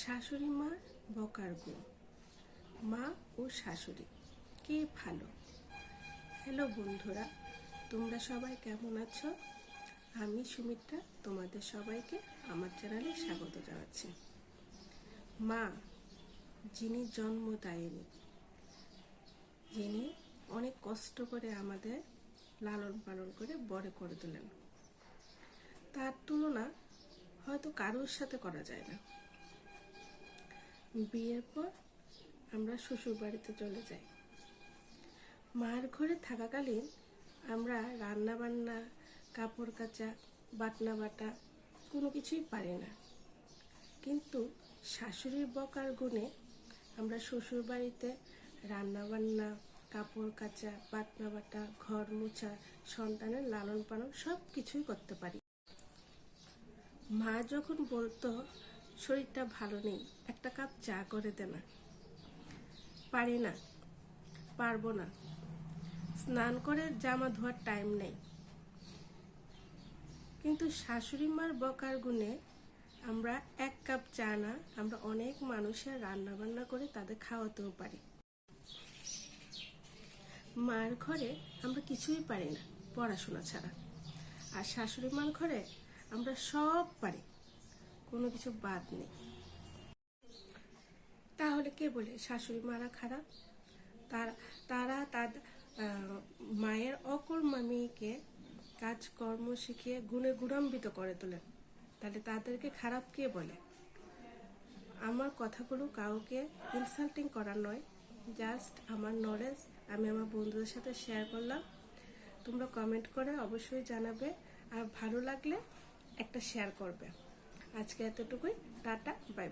শাশুড়ি মা, বকার গুণ। মা ও শাশুড়ি, কে ভালো? হ্যালো বন্ধুরা, তোমরা সবাই কেমন আছো? আমি সুমিত্রা, তোমাদের সবাইকে আমার চ্যানেলে স্বাগত জানাচ্ছি। মা, যিনি জন্ম জন্মদায়িনী, যিনি অনেক কষ্ট করে আমাদের লালন পালন করে বড় করে তোলেন তার তুলনা হয়তো কারোর সাথে করা যায় না। বিয়ের পর আমরা শ্বশুর বাড়িতে চলে যাই। মার ঘরে থাকাকালীন আমরা রান্না বান্না কাপড় কাচা, বাটনা বাটা কোনো কিছুই পারি না। কিন্তু শাশুড়ির বকার গুণে আমরা শ্বশুর বাড়িতে রান্না বান্না কাপড় কাচা, বাটনা বাটা, ঘর মোছা, সন্তানের লালন পালন সব কিছুই করতে পারি। মা যখন বলতো শরীরটা ভালো নেই। একটা কাপ চা করে দে না। পারি না। পারব না। স্নান করে জামা ধোয়ার টাইম নেই। কিন্তু শাশুড়ি মার বকার গুণে আমরা এক কাপ চা না, আমরা অনেক মানুষের রান্না বান্না করে তাদের খাওয়াতেও পারি। মার ঘরে আমরা কিছুই পারি না, পড়াশোনা ছাড়া। আর শাশুড়ি মার ঘরে আমরা সব পারি। কোনো কিছু বাদ নেই। তাহলে কে বলে শাশুড়ি মারা খারাপ? তারা তারা তার মায়ের অকর্মা মেয়েকে কাজকর্ম শিখিয়ে গুণে গুণান্বিত করে তোলেন। তাহলে তাদেরকে খারাপ কে বলে? আমার কথাগুলো কাউকে ইনসাল্টিং করার নয়। জাস্ট আমার নলেজ আমি আমার বন্ধুদের সাথে শেয়ার করলাম। তোমরা কমেন্ট করে অবশ্যই জানাবে। আর ভালো লাগলে একটা শেয়ার করবে। আজকে এতটুকুই টাটা বাই